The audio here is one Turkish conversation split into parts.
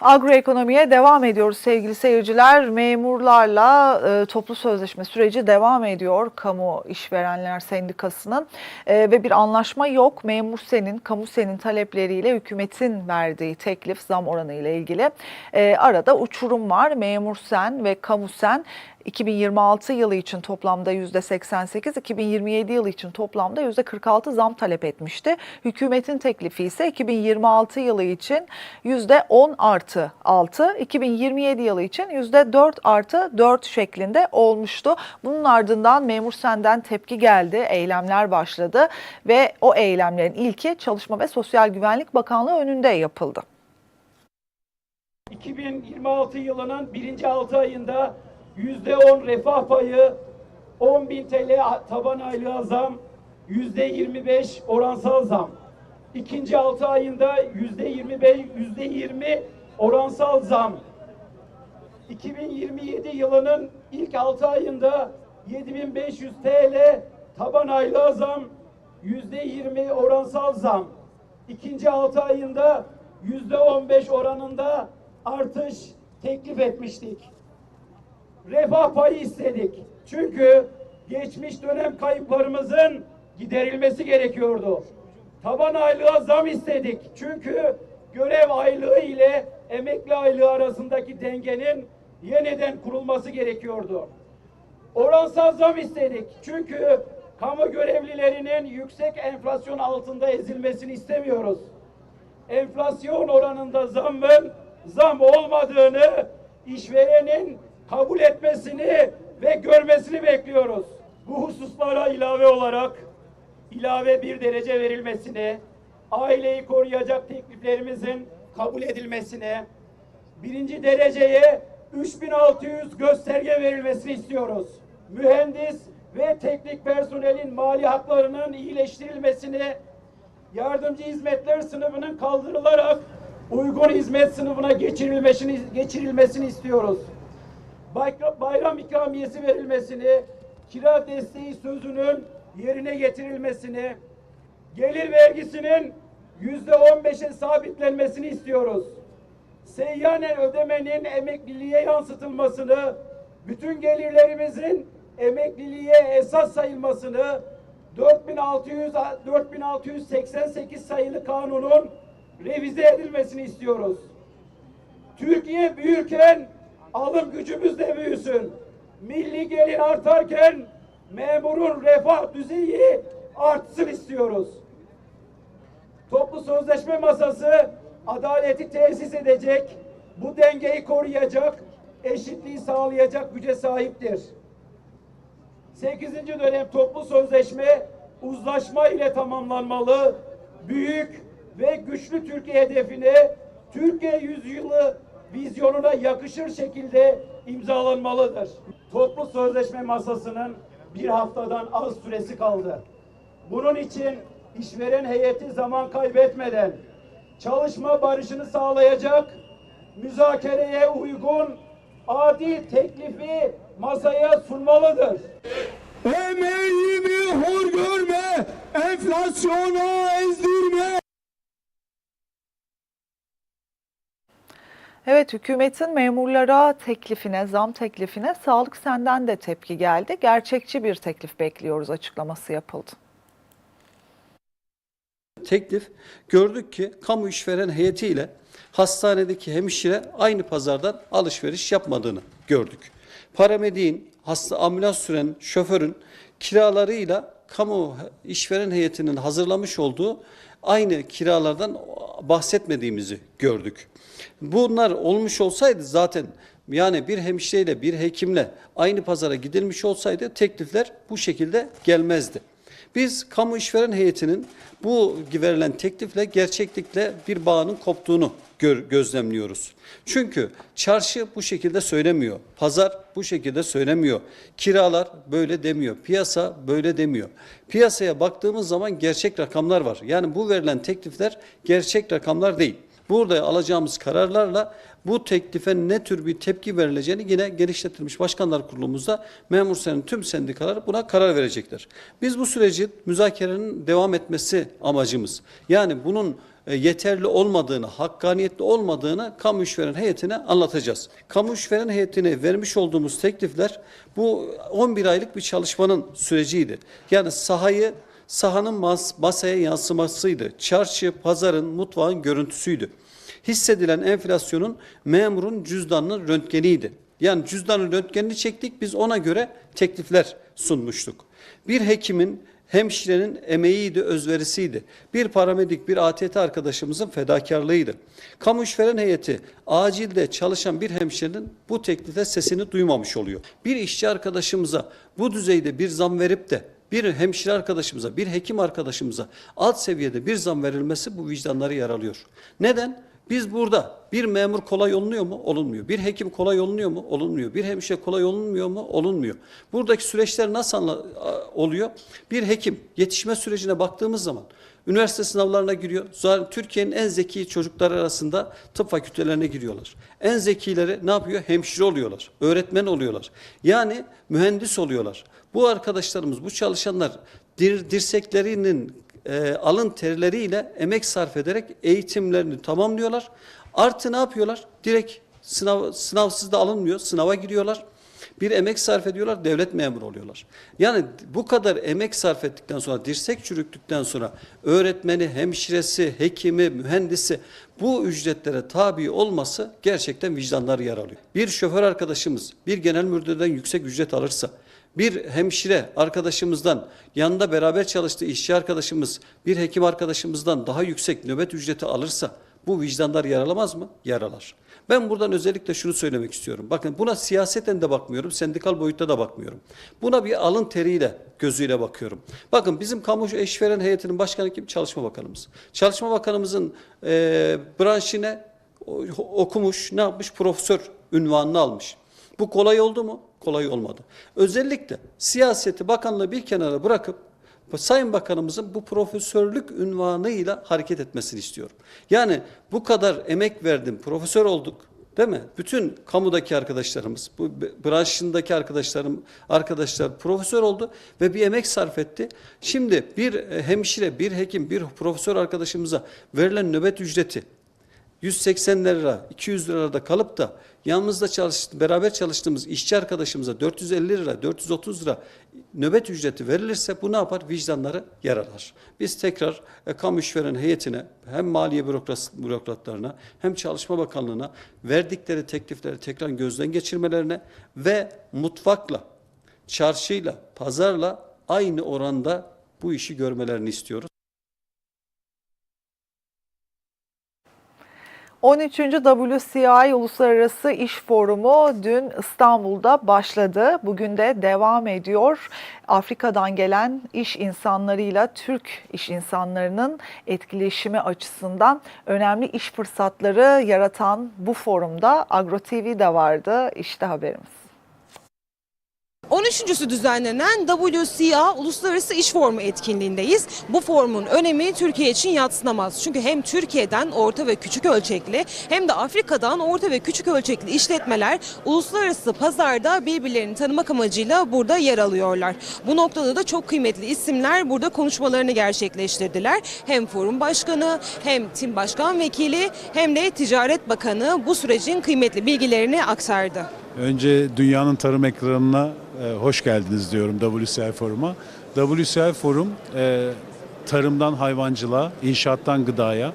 Agroekonomiye devam ediyoruz sevgili seyirciler. Memurlarla e, toplu sözleşme süreci devam ediyor Kamu İşverenler Sendikası'nın E, ve bir anlaşma yok. Memur senin, kamu senin talepleriyle hükümetin verdiği teklif zam oranı ile ilgili E, arada uçurum var. Memur sen ve kamu sen 2026 yılı için toplamda %88, 2027 yılı için toplamda %46 zam talep etmişti. Hükümetin teklifi ise 2026 yılı için %10 artı 6, 2027 yılı için %4 artı 4 şeklinde olmuştu. Bunun ardından memur senden tepki geldi, eylemler başladı ve o eylemlerin ilki Çalışma ve Sosyal Güvenlik Bakanlığı önünde yapıldı. 2026 yılının birinci 6 ayında %10 refah payı, 10.000 TL taban aylığa zam, %25 oransal zam. İkinci 6 ayında %25, %20 oransal zam. 2027 yılının ilk 6 ayında 7500 TL taban aylığa zam, %20 oransal zam. İkinci 6 ayında %15 oranında artış teklif etmiştik. Refah payı istedik. Çünkü geçmiş dönem kayıplarımızın giderilmesi gerekiyordu. Taban aylığa zam istedik. Çünkü görev aylığı ile emekli aylığı arasındaki dengenin yeniden kurulması gerekiyordu. Oransal zam istedik. Çünkü kamu görevlilerinin yüksek enflasyon altında ezilmesini istemiyoruz. Enflasyon oranında zammın zam olmadığını işverenin kabul etmesini ve görmesini bekliyoruz. Bu hususlara ilave olarak ilave bir derece verilmesini, aileyi koruyacak tekliflerimizin kabul edilmesini, birinci dereceye 3600 gösterge verilmesini istiyoruz. Mühendis ve teknik personelin mali haklarının iyileştirilmesini, yardımcı hizmetler sınıfının kaldırılarak uygun hizmet sınıfına geçirilmesini, geçirilmesini istiyoruz. Bayram, ikramiyesi verilmesini, kira desteği sözünün yerine getirilmesini, gelir vergisinin yüzde on beşe sabitlenmesini istiyoruz. Seyyanen ödemenin emekliliğe yansıtılmasını, bütün gelirlerimizin emekliliğe esas sayılmasını, 4600 4688 sayılı kanunun revize edilmesini istiyoruz. Türkiye büyürken alım gücümüz de büyüsün. Milli gelir artarken memurun refah düzeyi artsın istiyoruz. Toplu sözleşme masası adaleti tesis edecek, bu dengeyi koruyacak, eşitliği sağlayacak güce sahiptir. 8. dönem toplu sözleşme uzlaşma ile tamamlanmalı. Büyük ve güçlü Türkiye hedefine Türkiye yüzyılı vizyonuna yakışır şekilde imzalanmalıdır. Toplu sözleşme masasının bir haftadan az süresi kaldı. Bunun için işveren heyeti zaman kaybetmeden çalışma barışını sağlayacak, müzakereye uygun adil teklifi masaya sunmalıdır. Emeğimi hor görme, enflasyona ezdirme. Evet hükümetin memurlara teklifine, zam teklifine sağlık senden de tepki geldi. Gerçekçi bir teklif bekliyoruz açıklaması yapıldı. teklif gördük ki kamu işveren heyetiyle hastanedeki hemşire aynı pazardan alışveriş yapmadığını gördük. Paramediğin, hasta ambulans süren şoförün kiralarıyla kamu işveren heyetinin hazırlamış olduğu aynı kiralardan bahsetmediğimizi gördük. Bunlar olmuş olsaydı zaten yani bir hemşireyle bir hekimle aynı pazara gidilmiş olsaydı teklifler bu şekilde gelmezdi. Biz kamu işveren heyetinin bu verilen teklifle gerçeklikle bir bağının koptuğunu gör- gözlemliyoruz. Çünkü çarşı bu şekilde söylemiyor. Pazar bu şekilde söylemiyor. Kiralar böyle demiyor. Piyasa böyle demiyor. Piyasaya baktığımız zaman gerçek rakamlar var. Yani bu verilen teklifler gerçek rakamlar değil. Burada alacağımız kararlarla bu teklife ne tür bir tepki verileceğini yine genişletilmiş başkanlar kurulumuzda memur senin tüm sendikalar buna karar verecekler. Biz bu süreci müzakerenin devam etmesi amacımız. Yani bunun e, yeterli olmadığını, hakkaniyetli olmadığını kamu işveren heyetine anlatacağız. Kamu işveren heyetine vermiş olduğumuz teklifler bu 11 aylık bir çalışmanın süreciydi. Yani sahayı sahanın mas masaya yansımasıydı. Çarşı, pazarın, mutfağın görüntüsüydü. Hissedilen enflasyonun memurun cüzdanının röntgeniydi. Yani cüzdanın röntgenini çektik biz ona göre teklifler sunmuştuk. Bir hekimin hemşirenin emeğiydi, özverisiydi. Bir paramedik, bir ATT arkadaşımızın fedakarlığıydı. Kamu işveren heyeti acilde çalışan bir hemşirenin bu teklife sesini duymamış oluyor. Bir işçi arkadaşımıza bu düzeyde bir zam verip de bir hemşire arkadaşımıza, bir hekim arkadaşımıza alt seviyede bir zam verilmesi bu vicdanları yaralıyor. Neden? Biz burada bir memur kolay olunuyor mu? Olunmuyor. Bir hekim kolay olunuyor mu? Olunmuyor. Bir hemşire kolay olunmuyor mu? Olunmuyor. Buradaki süreçler nasıl oluyor? Bir hekim yetişme sürecine baktığımız zaman üniversite sınavlarına giriyor. Türkiye'nin en zeki çocukları arasında tıp fakültelerine giriyorlar. En zekileri ne yapıyor? Hemşire oluyorlar. Öğretmen oluyorlar. Yani mühendis oluyorlar. Bu arkadaşlarımız, bu çalışanlar dir, dirseklerinin e, alın terleriyle emek sarf ederek eğitimlerini tamamlıyorlar. Artı ne yapıyorlar? Direkt sınav, sınavsız da alınmıyor. Sınava giriyorlar. Bir emek sarf ediyorlar, devlet memuru oluyorlar. Yani bu kadar emek sarf ettikten sonra, dirsek çürüktükten sonra öğretmeni, hemşiresi, hekimi, mühendisi bu ücretlere tabi olması gerçekten vicdanları yaralıyor. Bir şoför arkadaşımız bir genel müdürden yüksek ücret alırsa, bir hemşire arkadaşımızdan, yanında beraber çalıştığı işçi arkadaşımız, bir hekim arkadaşımızdan daha yüksek nöbet ücreti alırsa bu vicdanlar yaralamaz mı? Yaralar. Ben buradan özellikle şunu söylemek istiyorum. Bakın buna siyaseten de bakmıyorum, sendikal boyutta da bakmıyorum. Buna bir alın teriyle, gözüyle bakıyorum. Bakın bizim kamu işveren heyetinin başkanı kim? Çalışma Bakanımız. Çalışma Bakanımızın e, branşine okumuş, ne yapmış? Profesör ünvanını almış. Bu kolay oldu mu? Kolay olmadı. Özellikle siyaseti bakanlığı bir kenara bırakıp Sayın Bakanımızın bu profesörlük ünvanıyla hareket etmesini istiyorum. Yani bu kadar emek verdim, profesör olduk, değil mi? Bütün kamudaki arkadaşlarımız, bu branşındaki arkadaşlarım, arkadaşlar profesör oldu ve bir emek sarf etti. Şimdi bir e, hemşire, bir hekim, bir profesör arkadaşımıza verilen nöbet ücreti 180 lira, 200 lirada kalıp da yanımızda çalış, beraber çalıştığımız işçi arkadaşımıza 450 lira, 430 lira nöbet ücreti verilirse bu ne yapar? Vicdanları yaralar. Biz tekrar e, kamu işveren heyetine hem maliye bürokratlarına hem Çalışma Bakanlığı'na verdikleri teklifleri tekrar gözden geçirmelerine ve mutfakla, çarşıyla, pazarla aynı oranda bu işi görmelerini istiyoruz. 13. WCI Uluslararası İş Forumu dün İstanbul'da başladı. Bugün de devam ediyor. Afrika'dan gelen iş insanlarıyla Türk iş insanlarının etkileşimi açısından önemli iş fırsatları yaratan bu forumda Agro TV de vardı. İşte haberimiz. 13.sü düzenlenen WCA Uluslararası İş Forumu etkinliğindeyiz. Bu forumun önemi Türkiye için yatsınamaz. Çünkü hem Türkiye'den orta ve küçük ölçekli hem de Afrika'dan orta ve küçük ölçekli işletmeler uluslararası pazarda birbirlerini tanımak amacıyla burada yer alıyorlar. Bu noktada da çok kıymetli isimler burada konuşmalarını gerçekleştirdiler. Hem forum başkanı hem tim başkan vekili hem de ticaret bakanı bu sürecin kıymetli bilgilerini aktardı. Önce dünyanın tarım ekranına e, hoş geldiniz diyorum WCI Forum'a. WCI Forum e, tarımdan hayvancılığa, inşaattan gıdaya,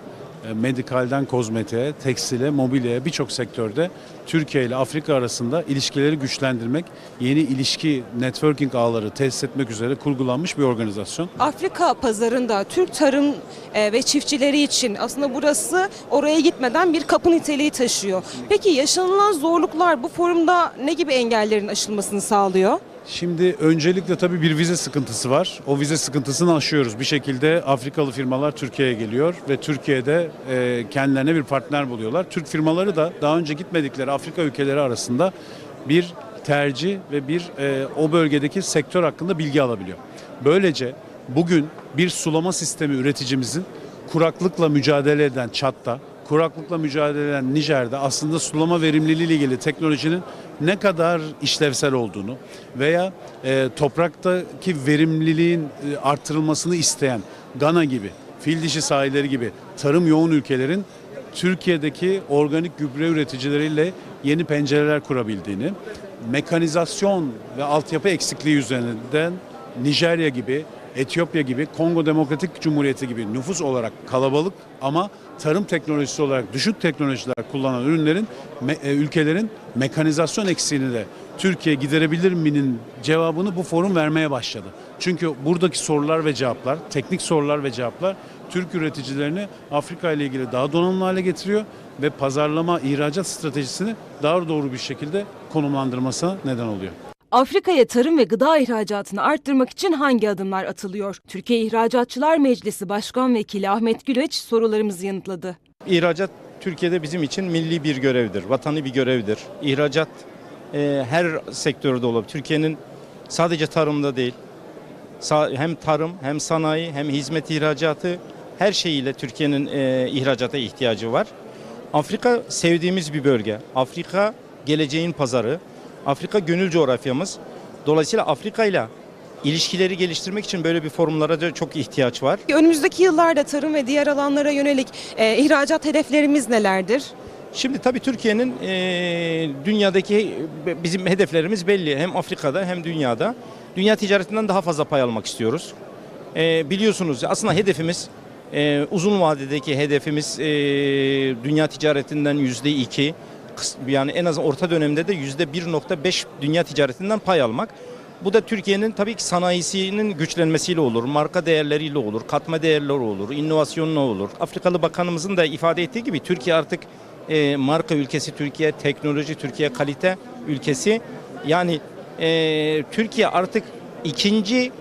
medikalden kozmetiğe, tekstile, mobilyaya birçok sektörde Türkiye ile Afrika arasında ilişkileri güçlendirmek, yeni ilişki networking ağları tesis etmek üzere kurgulanmış bir organizasyon. Afrika pazarında Türk tarım e, ve çiftçileri için aslında burası oraya gitmeden bir kapı niteliği taşıyor. Peki yaşanılan zorluklar bu forumda ne gibi engellerin aşılmasını sağlıyor? Şimdi öncelikle tabii bir vize sıkıntısı var. O vize sıkıntısını aşıyoruz. Bir şekilde Afrikalı firmalar Türkiye'ye geliyor ve Türkiye'de e, kendilerine bir partner buluyorlar. Türk firmaları da daha önce gitmedikleri Afrika ülkeleri arasında bir tercih ve bir e, o bölgedeki sektör hakkında bilgi alabiliyor. Böylece bugün bir sulama sistemi üreticimizin kuraklıkla mücadele eden Çat'ta kuraklıkla mücadele eden Nijer'de aslında sulama verimliliği ile ilgili teknolojinin ne kadar işlevsel olduğunu veya e, topraktaki verimliliğin e, arttırılmasını isteyen Gana gibi, fil dişi sahilleri gibi tarım yoğun ülkelerin Türkiye'deki organik gübre üreticileriyle yeni pencereler kurabildiğini, mekanizasyon ve altyapı eksikliği üzerinden Nijerya gibi, Etiyopya gibi, Kongo Demokratik Cumhuriyeti gibi nüfus olarak kalabalık ama tarım teknolojisi olarak düşük teknolojiler kullanan ürünlerin, e, ülkelerin mekanizasyon eksiğini de Türkiye giderebilir mi'nin cevabını bu forum vermeye başladı. Çünkü buradaki sorular ve cevaplar, teknik sorular ve cevaplar Türk üreticilerini Afrika ile ilgili daha donanımlı hale getiriyor ve pazarlama, ihracat stratejisini daha doğru bir şekilde konumlandırmasına neden oluyor. Afrika'ya tarım ve gıda ihracatını arttırmak için hangi adımlar atılıyor? Türkiye İhracatçılar Meclisi Başkan Vekili Ahmet Güleç sorularımızı yanıtladı. İhracat Türkiye'de bizim için milli bir görevdir, vatanı bir görevdir. İhracat e, her sektörde olabilir. Türkiye'nin sadece tarımda değil, hem tarım hem sanayi hem hizmet ihracatı her şeyiyle Türkiye'nin e, ihracata ihtiyacı var. Afrika sevdiğimiz bir bölge. Afrika geleceğin pazarı. Afrika gönül coğrafyamız. Dolayısıyla Afrika ile ilişkileri geliştirmek için böyle bir forumlara da çok ihtiyaç var. Önümüzdeki yıllarda tarım ve diğer alanlara yönelik e, ihracat hedeflerimiz nelerdir? Şimdi tabii Türkiye'nin eee, dünyadaki e, bizim hedeflerimiz belli. Hem Afrika'da hem dünyada. Dünya ticaretinden daha fazla pay almak istiyoruz. Eee, biliyorsunuz aslında hedefimiz eee, uzun vadedeki hedefimiz eee, dünya ticaretinden yüzde iki yani en az orta dönemde de yüzde 1.5 dünya ticaretinden pay almak. Bu da Türkiye'nin tabii ki sanayisinin güçlenmesiyle olur, marka değerleriyle olur, katma değerleri olur, inovasyonla olur. Afrikalı bakanımızın da ifade ettiği gibi Türkiye artık e, marka ülkesi, Türkiye teknoloji, Türkiye kalite ülkesi. Yani e, Türkiye artık ikinci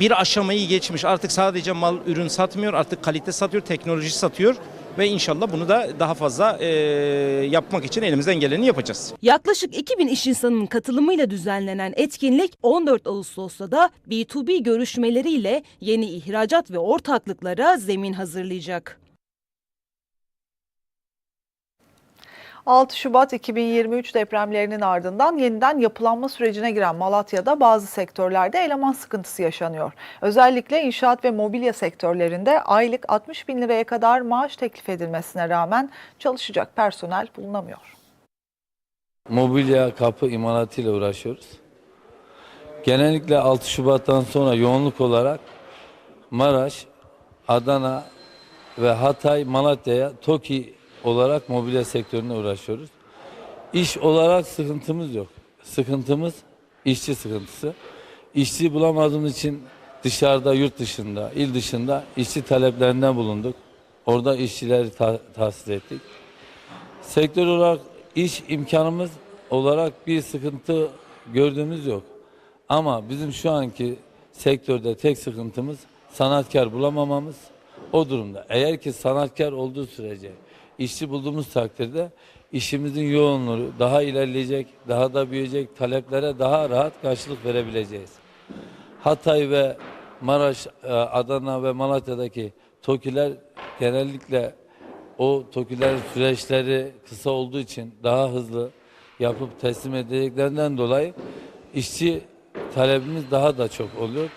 bir aşamayı geçmiş. Artık sadece mal ürün satmıyor, artık kalite satıyor, teknoloji satıyor ve inşallah bunu da daha fazla e, yapmak için elimizden geleni yapacağız. Yaklaşık 2000 iş insanının katılımıyla düzenlenen etkinlik 14 Ağustos'ta da B2B görüşmeleriyle yeni ihracat ve ortaklıklara zemin hazırlayacak. 6 Şubat 2023 depremlerinin ardından yeniden yapılanma sürecine giren Malatya'da bazı sektörlerde eleman sıkıntısı yaşanıyor. Özellikle inşaat ve mobilya sektörlerinde aylık 60 bin liraya kadar maaş teklif edilmesine rağmen çalışacak personel bulunamıyor. mobilya kapı imalatıyla uğraşıyoruz. Genellikle 6 Şubat'tan sonra yoğunluk olarak Maraş, Adana ve Hatay, Malatya'ya TOKİ olarak mobilya sektörüne uğraşıyoruz. İş olarak sıkıntımız yok. Sıkıntımız işçi sıkıntısı. İşçi bulamadığımız için dışarıda, yurt dışında, il dışında işçi taleplerinden bulunduk. Orada işçileri ta- tahsis ettik. Sektör olarak iş imkanımız olarak bir sıkıntı gördüğümüz yok. Ama bizim şu anki sektörde tek sıkıntımız sanatkar bulamamamız. O durumda eğer ki sanatkar olduğu sürece işçi bulduğumuz takdirde işimizin yoğunluğu daha ilerleyecek, daha da büyüyecek, taleplere daha rahat karşılık verebileceğiz. Hatay ve Maraş, e, Adana ve Malatya'daki TOKİ'ler genellikle o TOKİ'lerin süreçleri kısa olduğu için daha hızlı yapıp teslim edildiklerinden dolayı işçi talebimiz daha da çok oluyor.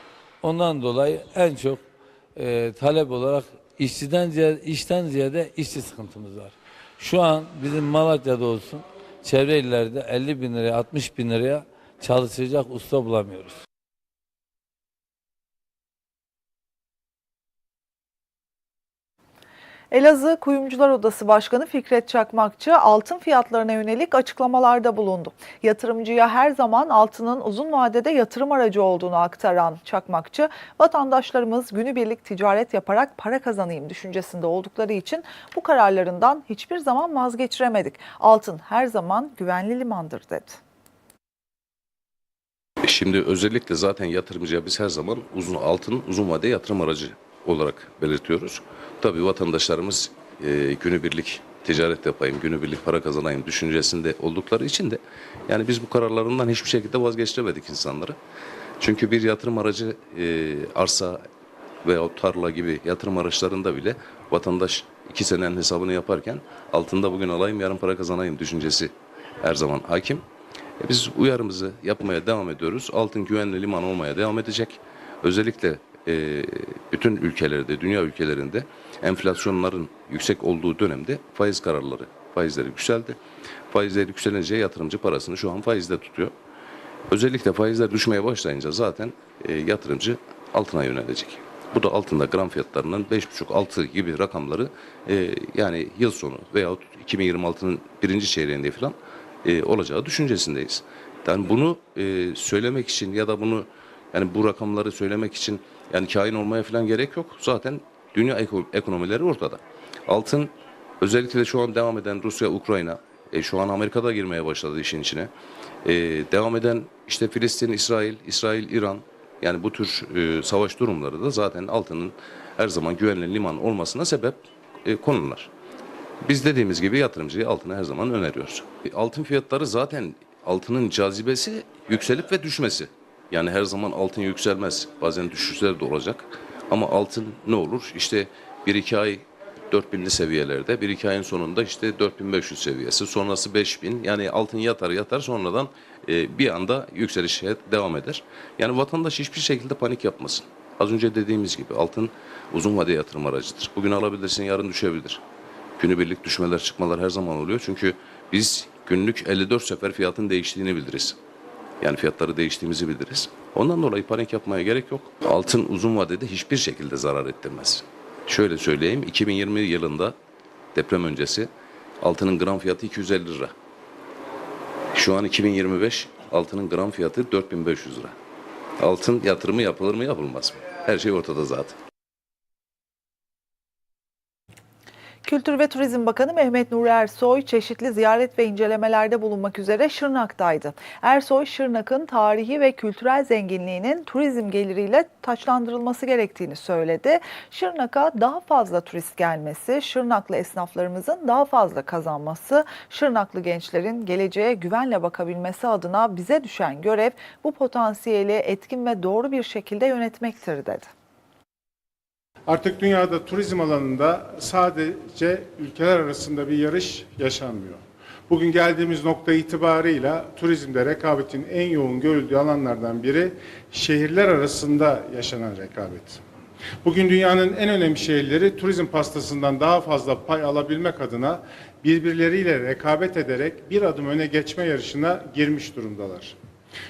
Ondan dolayı en çok e, talep olarak işçiden ziyade, işten ziyade işçi sıkıntımız var. Şu an bizim Malatya'da olsun çevre illerde 50 bin liraya 60 bin liraya çalışacak usta bulamıyoruz. Elazığ Kuyumcular Odası Başkanı Fikret Çakmakçı altın fiyatlarına yönelik açıklamalarda bulundu. Yatırımcıya her zaman altının uzun vadede yatırım aracı olduğunu aktaran Çakmakçı, vatandaşlarımız günübirlik ticaret yaparak para kazanayım düşüncesinde oldukları için bu kararlarından hiçbir zaman vazgeçiremedik. Altın her zaman güvenli limandır dedi. Şimdi özellikle zaten yatırımcıya biz her zaman uzun altın uzun vade yatırım aracı olarak belirtiyoruz. Tabii vatandaşlarımız e, günübirlik ticaret yapayım, günübirlik para kazanayım düşüncesinde oldukları için de yani biz bu kararlarından hiçbir şekilde vazgeçiremedik insanları. Çünkü bir yatırım aracı e, arsa veya tarla gibi yatırım araçlarında bile vatandaş iki senenin hesabını yaparken altında bugün alayım yarın para kazanayım düşüncesi her zaman hakim. E biz uyarımızı yapmaya devam ediyoruz. Altın güvenli liman olmaya devam edecek. Özellikle e, bütün ülkelerde, dünya ülkelerinde enflasyonların yüksek olduğu dönemde faiz kararları, faizleri yükseldi. Faizleri yükselince yatırımcı parasını şu an faizde tutuyor. Özellikle faizler düşmeye başlayınca zaten e, yatırımcı altına yönelecek. Bu da altında gram fiyatlarının 5,5-6 gibi rakamları e, yani yıl sonu veyahut 2026'nın birinci çeyreğinde falan olacağı düşüncesindeyiz. Yani bunu söylemek için ya da bunu yani bu rakamları söylemek için yani kain olmaya falan gerek yok. Zaten dünya eko- ekonomileri ortada. Altın özellikle şu an devam eden Rusya, Ukrayna, e, şu an Amerika'da girmeye başladı işin içine. E, devam eden işte Filistin, İsrail, İsrail, İran yani bu tür e, savaş durumları da zaten altının her zaman güvenli liman olmasına sebep e, konular. Biz dediğimiz gibi yatırımcıyı altına her zaman öneriyoruz. E, Altın fiyatları zaten altının cazibesi yükselip ve düşmesi. Yani her zaman altın yükselmez. Bazen düşüşler de olacak. Ama altın ne olur? İşte 1-2 ay 4000'li seviyelerde, 1-2 ayın sonunda işte 4500 seviyesi, sonrası 5000. Yani altın yatar yatar sonradan e, bir anda yükselişe devam eder. Yani vatandaş hiçbir şekilde panik yapmasın. Az önce dediğimiz gibi altın uzun vade yatırım aracıdır. Bugün alabilirsin, yarın düşebilir. Günübirlik düşmeler çıkmalar her zaman oluyor. Çünkü biz günlük 54 sefer fiyatın değiştiğini biliriz. Yani fiyatları değiştiğimizi biliriz. Ondan dolayı panik yapmaya gerek yok. Altın uzun vadede hiçbir şekilde zarar ettirmez. Şöyle söyleyeyim 2020 yılında deprem öncesi altının gram fiyatı 250 lira. Şu an 2025 altının gram fiyatı 4500 lira. Altın yatırımı yapılır mı yapılmaz mı? Her şey ortada zaten. Kültür ve Turizm Bakanı Mehmet Nuri Ersoy çeşitli ziyaret ve incelemelerde bulunmak üzere Şırnak'taydı. Ersoy, Şırnak'ın tarihi ve kültürel zenginliğinin turizm geliriyle taçlandırılması gerektiğini söyledi. Şırnak'a daha fazla turist gelmesi, Şırnaklı esnaflarımızın daha fazla kazanması, Şırnaklı gençlerin geleceğe güvenle bakabilmesi adına bize düşen görev bu potansiyeli etkin ve doğru bir şekilde yönetmektir dedi. Artık dünyada turizm alanında sadece ülkeler arasında bir yarış yaşanmıyor. Bugün geldiğimiz nokta itibarıyla turizmde rekabetin en yoğun görüldüğü alanlardan biri şehirler arasında yaşanan rekabet. Bugün dünyanın en önemli şehirleri turizm pastasından daha fazla pay alabilmek adına birbirleriyle rekabet ederek bir adım öne geçme yarışına girmiş durumdalar.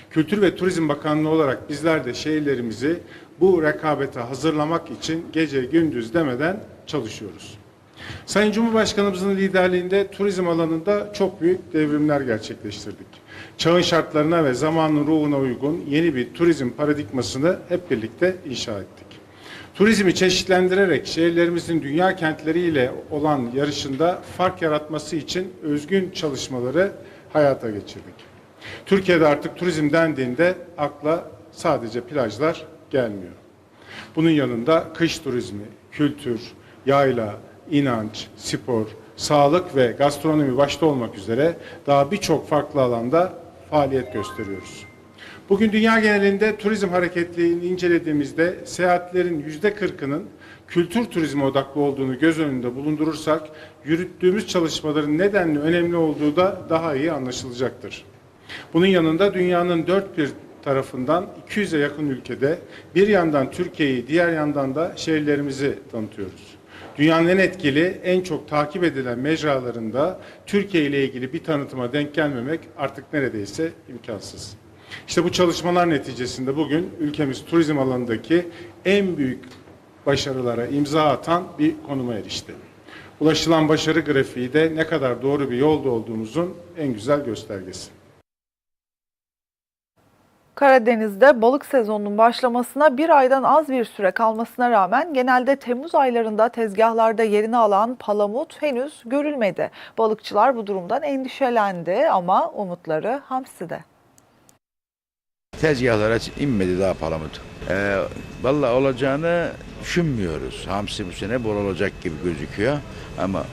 Kültür ve Turizm Bakanlığı olarak bizler de şehirlerimizi bu rekabete hazırlamak için gece gündüz demeden çalışıyoruz. Sayın Cumhurbaşkanımızın liderliğinde turizm alanında çok büyük devrimler gerçekleştirdik. Çağın şartlarına ve zamanın ruhuna uygun yeni bir turizm paradigmasını hep birlikte inşa ettik. Turizmi çeşitlendirerek şehirlerimizin dünya kentleriyle olan yarışında fark yaratması için özgün çalışmaları hayata geçirdik. Türkiye'de artık turizm dendiğinde akla sadece plajlar gelmiyor. Bunun yanında kış turizmi, kültür, yayla, inanç, spor, sağlık ve gastronomi başta olmak üzere daha birçok farklı alanda faaliyet gösteriyoruz. Bugün dünya genelinde turizm hareketliliğini incelediğimizde seyahatlerin yüzde kırkının kültür turizmi odaklı olduğunu göz önünde bulundurursak yürüttüğümüz çalışmaların nedenli önemli olduğu da daha iyi anlaşılacaktır. Bunun yanında dünyanın dört bir tarafından 200'e yakın ülkede bir yandan Türkiye'yi diğer yandan da şehirlerimizi tanıtıyoruz. Dünyanın en etkili, en çok takip edilen mecralarında Türkiye ile ilgili bir tanıtıma denk gelmemek artık neredeyse imkansız. İşte bu çalışmalar neticesinde bugün ülkemiz turizm alanındaki en büyük başarılara imza atan bir konuma erişti. Ulaşılan başarı grafiği de ne kadar doğru bir yolda olduğumuzun en güzel göstergesi. Karadeniz'de balık sezonunun başlamasına bir aydan az bir süre kalmasına rağmen genelde Temmuz aylarında tezgahlarda yerini alan palamut henüz görülmedi. Balıkçılar bu durumdan endişelendi ama umutları hamside. Tezgahlara inmedi daha palamut. Ee, Valla olacağını düşünmüyoruz. Hamsi bu sene bol olacak gibi gözüküyor ama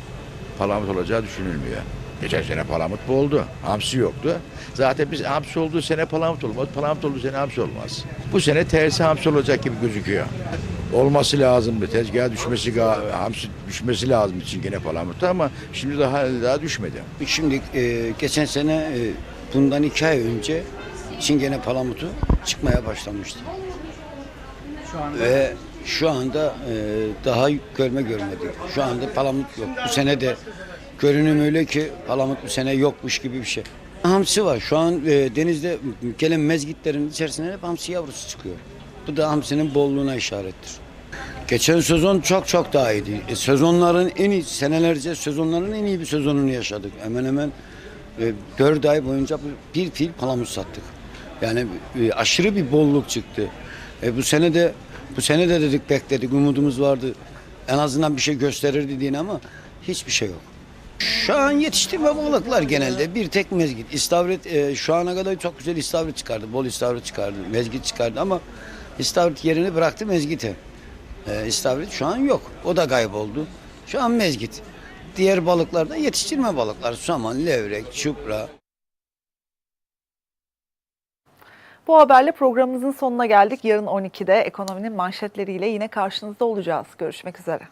palamut olacağı düşünülmüyor. Geçen sene palamut boldu. Hamsi yoktu. Zaten biz hamsi olduğu sene palamut olmaz. Palamut olduğu sene hamsi olmaz. Bu sene tersi hamsi olacak gibi gözüküyor. olması lazımdı. Tezgaha düşmesi, hamsi düşmesi lazım Çingene palamut'ta ama şimdi daha daha düşmedi. Şimdi e, geçen sene e, bundan iki ay önce Çingene palamutu çıkmaya başlamıştı. Ve şu anda e, daha görme görmedik. Şu anda palamut yok. Bu sene de görünüm öyle ki palamut bu sene yokmuş gibi bir şey. Hamsi var. Şu an e, denizde gelen mezgitlerin içerisinde hep hamsi yavrusu çıkıyor. Bu da hamsinin bolluğuna işarettir. Geçen sezon çok çok daha iyiydi. E, sezonların en iyi, senelerce sezonların en iyi bir sezonunu yaşadık. Hemen hemen e, 4 ay boyunca bir fil palamut sattık. Yani e, aşırı bir bolluk çıktı. E, bu sene de bu sene de dedik bekledik umudumuz vardı. En azından bir şey gösterirdi diye ama hiçbir şey yok. Şu an yetiştirme balıklar genelde bir tek mezgit. İstavrit e, şu ana kadar çok güzel istavrit çıkardı. Bol istavrit çıkardı. Mezgit çıkardı ama istavrit yerini bıraktı mezgite. E, istavrit şu an yok. O da kayboldu. Şu an mezgit. Diğer balıklar da yetiştirme balıklar. Saman, levrek, çupra. Bu haberle programımızın sonuna geldik. Yarın 12'de ekonominin manşetleriyle yine karşınızda olacağız. Görüşmek üzere.